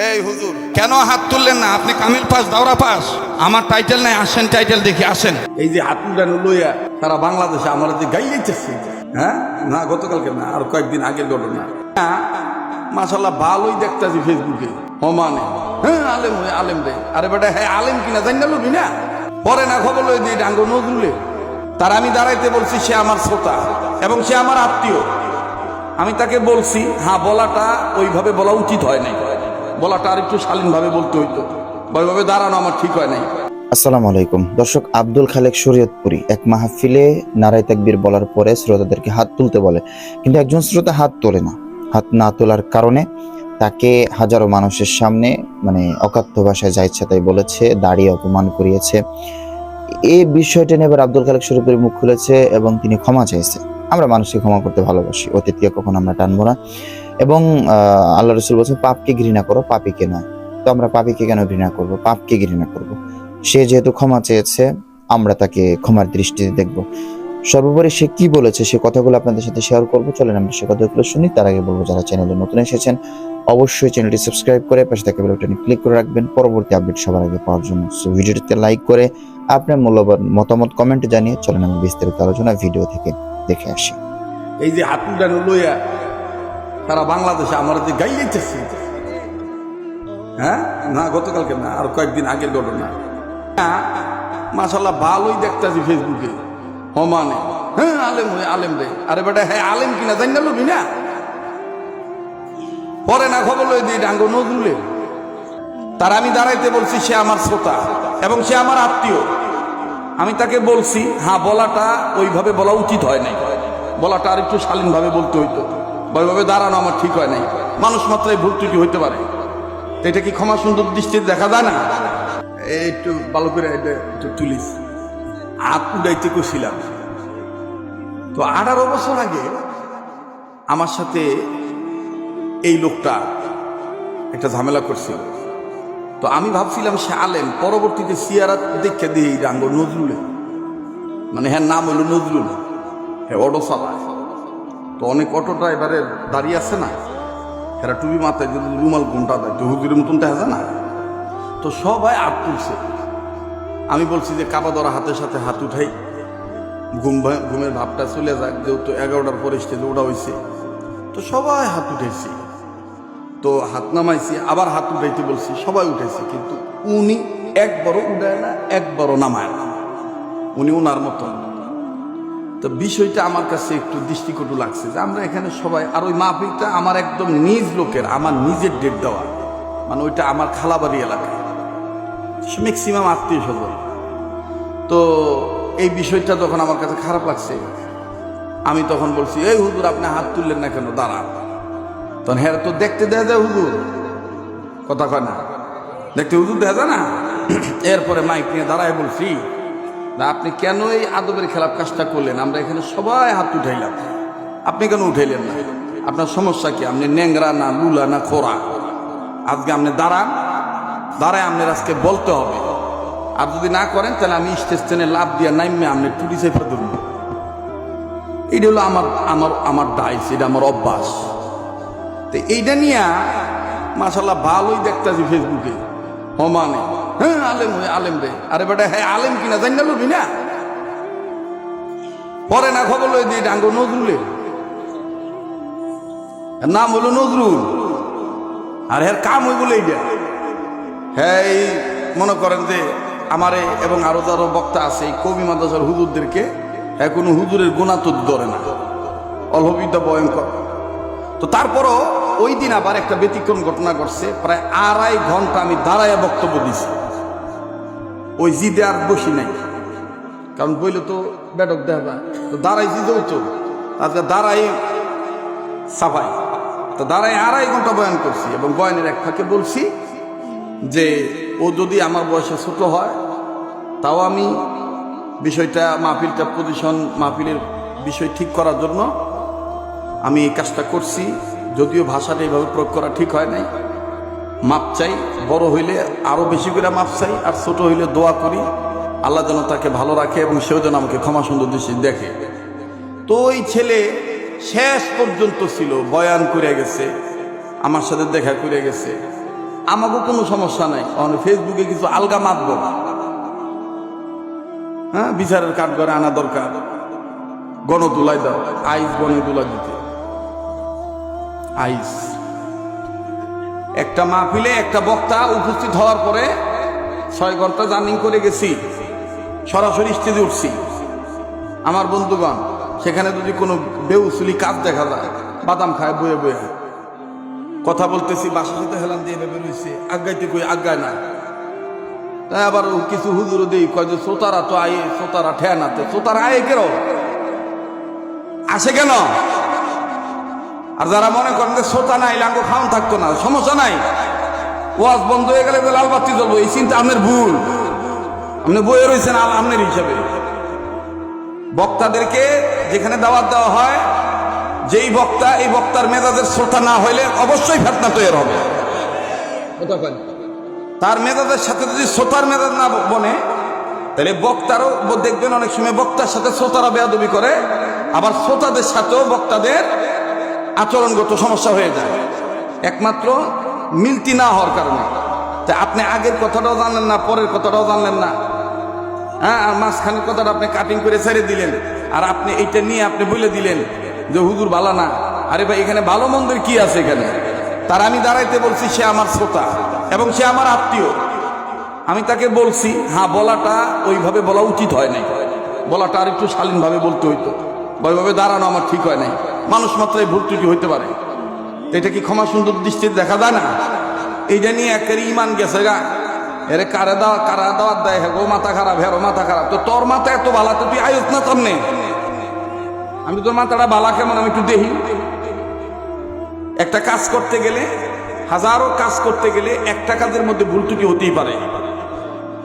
এই হুজুর, কেন হাত তুললেন না? আপনি কামিল পাস, দাওরা পাস। আমার টাইটেল নাই, আসেন টাইটেল দেখি, আসেন। এই যে হাত উঠানো লইয়া তারা বাংলাদেশে আমার যে গাইয়েছে হ্যাঁ? না, গতকালকে না, আর কয়েকদিন আগের ঘটনা। মাসাল্লাহ ভালোই দেখতেছি ফেসবুকে হমানে হ্যাঁ আলেম হয়ে, আলেম রে। আরে বেটা হ্যাঁ আলেম কিনা জানি না লবি না? পরে না খবর লই দিই ডাঙ্গ নজরুলে। তার আমি দাঁড়াইতে বলছি, সে আমার শ্রোতা এবং সে আমার আত্মীয়। আমি তাকে বলছি হ্যাঁ বলাটা ওইভাবে বলা উচিত হয় নাই। বলাটা আর একটু শালীনভাবে বলতে হইতো। বা ওইভাবে দাঁড়ানো আমার ঠিক হয় নাই। আসসালামু আলাইকুম। দর্শক, আব্দুল খালেক শরীয়তপুরি এক মাহফিলে নারায় তাকবীর বলার পরে শ্রোতাদেরকে হাত তুলতে বলে। কিন্তু একজন শ্রোতা হাত তোলে না। হাত না তোলার কারণে তাকে হাজারো মানুষের সামনে মানে অকাথ্য ভাষায় যা ইচ্ছা তাই বলেছে, দাঁড়িয়ে অপমান করিয়েছে। এই বিষয়টা নিয়ে এবার আব্দুল খালেক শরীফের মুখ খুলেছে এবং তিনি ক্ষমা চাইছে। আমরা মানুষকে ক্ষমা করতে ভালোবাসি। অতীতকে কখনো আমরা টানবো না। এবং আল্লাহ রসুল বলছে পাপকে ঘৃণা করো, পাপিকে নয়। তো আমরা পাপিকে কেন ঘৃণা করব? পাপকে ঘৃণা করব। সে যেহেতু ক্ষমা চেয়েছে, আমরা তাকে ক্ষমার দৃষ্টিতে দেখব। সর্বোপরি সে কি বলেছে, সে কথাগুলো আপনাদের সাথে শেয়ার করব। চলেন আমরা সে কথাগুলো শুনি, তার আগে বলব যারা চ্যানেলে নতুন এসেছেন, অবশ্যই চ্যানেলটি সাবস্ক্রাইব করে পাশে থাকা বেলবটনে ক্লিক করে রাখবেন। পরবর্তী আপডেট সবার আগে পাওয়ার জন্য। ভিডিওটিতে লাইক করে আপনার মূল্যবান মতামত কমেন্টে জানিয়ে চলেন, আমি বিস্তারিত আলোচনা ভিডিও থেকে দেখে আসি। এই যে হাত উঠানো লইয়া সারা বাংলাদেশে আমার যে গাইয়েছে হ্যাঁ? না, গতকালকে না, আর কয়েকদিন আগের ঘটনা হ্যাঁ মাসাল্লাহ ভালোই দেখতেছি ফেসবুকে। হমানে হ্যাঁ আলেম হয়ে, আলেম রে। আরে বেটা হ্যাঁ আলেম কিনা, জানি না লবি না? পরে না খবর লই দিই, ডাঙ্গ নজরুলে। তার আমি দাঁড়াইতে বলছি, সে আমার শ্রোতা এবং সে আমার আত্মীয়। আমি তাকে বলছি হ্যাঁ বলাটা ওইভাবে বলা উচিত হয় নাই। বলাটা আর একটু শালীনভাবে বলতে হইতো। ওইভাবে দাঁড়ানো আমার ঠিক হয় নাই। মানুষ মাত্রায় ভুল ত্রুটি হইতে পারে। এটা কি ক্ষমা সুন্দর দৃষ্টিতে দেখা যায় না? একটু ভালো করে একটু তুলিস হাত উড়াইতে কছিলাম তো আঠারো বছর আগে আমার সাথে এই লোকটা একটা ঝামেলা করছিল। তো আমি ভাবছিলাম সে আলেম। পরবর্তীতে সিয়ারাত দেখে দিয়ে রাঙ্গ নজরুলে। মানে হ্যাঁ নাম হলো নজরুল। হ্যাঁ চালায় তো অনেক অটো ড্রাইভারে দাঁড়িয়ে আছে না। এরা টুপি মাথায় যদি রুমাল ঘুমটা দেয়, তো হুজুরের মতন দেখা না। তো সবাই হাত তুলছে। আমি বলছি যে কাবা ধরা হাতের সাথে হাত উঠাই। ঘুম ঘুমের ভাবটা চলে যাক, যেহেতু এগারোটার পরে স্টেজে ওটা হয়েছে তো সবাই হাত উঠেছি তো হাত নামাইছি, আবার হাত উঠাইতে বলছি, সবাই উঠেছে কিন্তু উনি একবারও উঠায় না, একবারও নামায় না। উনি ওনার মতো তো বিষয়টা আমার কাছে একটু দৃষ্টিকটু লাগছে যে আমরা এখানে সবাই, আর ওই মাহফিলটা আমার একদম নিজ লোকের, আমার নিজের ডেট দেওয়া। মানে ওইটা আমার খালাবাড়ি এলাকায়। ম্যাক্সিমাম আত্মীয় স্বজন তো এই বিষয়টা তখন আমার কাছে খারাপ লাগছে। আমি তখন বলছি, এই হুজুর, আপনি হাত তুললেন না কেন? দাঁড়ান। তখন হ্যাঁ তো দেখতে দেয়া যায় হুজুর। কথা কয় না। দেখতে হুজুর দেখা যায় না? এরপরে মাইক নিয়ে দাঁড়ায় বলছি না, আপনি কেন এই আদবের খেলাপ কাজটা করলেন? আমরা এখানে সবাই হাত উঠাইলাম। আপনি কেন উঠাইলেন না? আপনার সমস্যা কি? আপনি ন্যাংরা না লুলা না খোরা? আজকে আপনি দাঁড়ান। দাঁড়ায় আপনার আজকে বলতে হবে। আর যদি না করেন, তাহলে আমি স্টেজ টেনে লাভ দিয়ে নাইমে আপনি টুটি চেপে ধরবো এইটা হলো আমার আমার আমার ডাইস, এটা আমার অভ্যাস। তো এইটা নিয়ে মাসাল্লাহ ভালোই দেখতেছি ফেসবুকে হমানে হ্যাঁ আলেম হয়ে, আলেম রে। আরে বেটা হ্যাঁ আলেম কিনা না লবি না? পরে না খবর লই দিই ডাঙ্গ নজরুলে। নাম হলো নজরুল। আর এর কাম হই বলে এইটা হ্যাঁ মনে করেন যে আমারে এবং আরও যারো বক্তা আছে, এই কবি মাদ্রাসার হুজুরদেরকে হ্যাঁ কোনো হুজুরের গুণা তো ধরে না। অল্পবিদ্যা ভয়ঙ্কর। তো তারপরও ওই দিন আবার একটা ব্যতিক্রম ঘটনা ঘটছে, প্রায় আড়াই ঘণ্টা আমি দাঁড়ায় বক্তব্য দিছি। ওই জিদে আর বসি নাই। কারণ বইলে তো বেডক দেখা যায়। তো দাঁড়াই জিদেও তো আজকে দাঁড়াই সাফাই। তো দাঁড়াই আড়াই ঘণ্টা বয়ান করছি এবং বয়ানের এক ফাঁকে বলছি যে, ও যদি আমার বয়সে ছোট হয়, তাও আমি বিষয়টা, মাহফিলটা পজিশন মাহফিলের বিষয় ঠিক করার জন্য আমি এই কাজটা করছি। যদিও ভাষাটা এইভাবে প্রয়োগ করা ঠিক হয় নাই। মাপ চাই। বড় হইলে আরও বেশি করে মাপ চাই, আর ছোট হইলে দোয়া করি। আল্লাহ যেন তাকে ভালো রাখে এবং সেও যেন আমাকে ক্ষমা সুন্দর দৃষ্টি দেখে। তো ওই ছেলে শেষ পর্যন্ত ছিল, বয়ান করে গেছে, আমার সাথে দেখা করে গেছে। আমাকেও কোনো সমস্যা নাই কারণ ফেসবুকে কিছু আলগা মাতব। হ্যাঁ বিচারের কাঠ করে আনা দরকার। গণ তুলাই দাও, আইস গণে তুলা দিতে। আইস। একটা মাহফিলে একটা বক্তা উপস্থিত হওয়ার পরে ছয় ঘণ্টা জার্নিং করে গেছি। সরাসরি স্টেজে উঠছি। আমার বন্ধুগণ, সেখানে যদি কোনো বেউসুলি কাজ দেখা যায়, বাদাম খায়, বয়ে বয়ে। কথা বলতেছি, বাসার সাথে হেলান দিয়ে ভেবে রয়েছে, আজ্ঞাইতে কই আজ্ঞায় না তাই আবার কিছু হুজুরও দেই, কয় যে শ্রোতারা তো আয়ে, শ্রোতারা ঠেয়া নাতে শ্রোতারা আয়ে কেন আসে কেন? আর যারা মনে করেন যে শ্রোতা নাই, লাঙ্গো খাওয়ান থাকতো না, সমস্যা নাই। ওয়াজ বন্ধ হয়ে গেলে লাল বাতি জ্বলবো, এই চিন্তা আপনার ভুল। আপনি বইয়ে রয়েছেন আপনার হিসাবে। বক্তাদেরকে যেখানে দাওয়াত দেওয়া হয়, যেই বক্তা, এই বক্তার মেজাজের শ্রোতা না হইলে অবশ্যই ফেতনা তৈরি হবে। তার মেজাজের সাথে যদি শ্রোতার মেজাজ না বনে, তাহলে বক্তারও দেখবেন অনেক সময় বক্তার সাথে শ্রোতারা বেয়াদবি করে, আবার শ্রোতাদের সাথেও বক্তাদের আচরণগত সমস্যা হয়ে যায়। একমাত্র মিলতি না হওয়ার কারণে। তা আপনি আগের কথাটাও জানলেন না, পরের কথাটাও জানলেন না। হ্যাঁ আর মাঝখানের কথাটা আপনি কাটিং করে ছেড়ে দিলেন। আর আপনি এইটা নিয়ে আপনি বলে দিলেন যে, হুজুর, ভালো না। আরে ভাই, এখানে ভালো মন্দের কি আছে এখানে? তার আমি দাঁড়াইতে বলছি, সে আমার শ্রোতা এবং সে আমার আত্মীয়। আমি তাকে বলছি হ্যাঁ বলাটা ওইভাবে বলা উচিত হয় নাই। বলাটা আর একটু শালীনভাবে বলতে হইতো। ওইভাবে দাঁড়ানো আমার ঠিক হয় নাই। মানুষ মাত্রায় ভুল ত্রুটি হইতে পারে। এটা কি ক্ষমা সুন্দর দৃষ্টিতে দেখা যায় না? এইটা নিয়ে একেবারে ইমান গেছে গা। এরে কারে দাওয়া কারা দাওয়াত দেয় হ্যাঁ গো, মাথা খারাপ হ্যাঁ মাথা খারাপ। তো তোর মাথা এত বালা তো তুই আয়ুস না সামনে? আমি তোর মাথাটা বালা কেমন, আমি একটু দেখি। একটা কাজ করতে গেলে, হাজারো কাজ করতে গেলে একটা কাজের মধ্যে ভুল ত্রুটি হতেই পারে।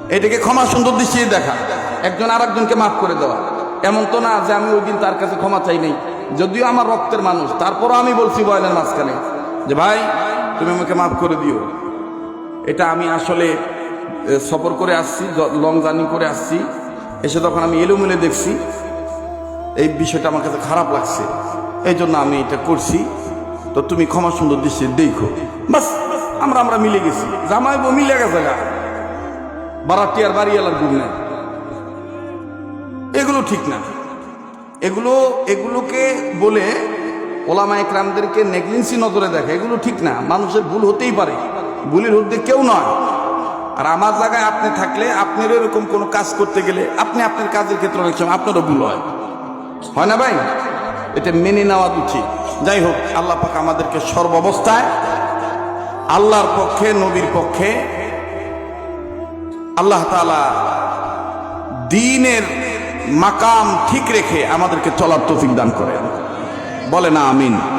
এটাকে ক্ষমা সুন্দর দৃষ্টিতে দেখা। একজন আর একজনকে মাফ করে দেওয়া। এমন তো না যে আমি ওই দিন তার কাছে ক্ষমা চাই নাই। যদিও আমার রক্তের মানুষ, তারপরও আমি বলছি বয়নের মাঝখানে যে, ভাই, তুমি আমাকে মাফ করে দিও। এটা আমি আসলে সফর করে আসছি লং জার্নি করে আসছি। এসে তখন আমি এলোমেলে দেখছি, এই বিষয়টা আমার কাছে খারাপ লাগছে। এই জন্য আমি এটা করছি। তো তুমি ক্ষমা সুন্দর দৃষ্টি দেখো। বাস, আমরা আমরা মিলে গেছি। জামাই বউ মিলে গেছে গা। বারাটিয়ার বাড়ি এলার গুণ নেই। এগুলো ঠিক না। এগুলো, এগুলোকে বলে ওলামা একরামদেরকে নেগলিন্সি নজরে দেখে। এগুলো ঠিক না, মানুষের ভুল হতেই পারে। ভুলের ঊর্ধ্বে কেউ নয়। আর আমার জায়গায় আপনি থাকলে আপনার এরকম কোনো কাজ করতে গেলে আপনি আপনার কাজের ক্ষেত্রে অনেক সময় আপনারও ভুল হয়। হয় না ভাই? এটা মেনে নেওয়া উচিত। যাই হোক, আল্লাহ পাক আমাদেরকে সর্বাবস্থায় আল্লাহর পক্ষে, নবীর পক্ষে আল্লাহ তাআলা দিনের মাকাম ঠিক রেখে আমাদেরকে চলার তৌফিক দান করেন। বলে না আমিন।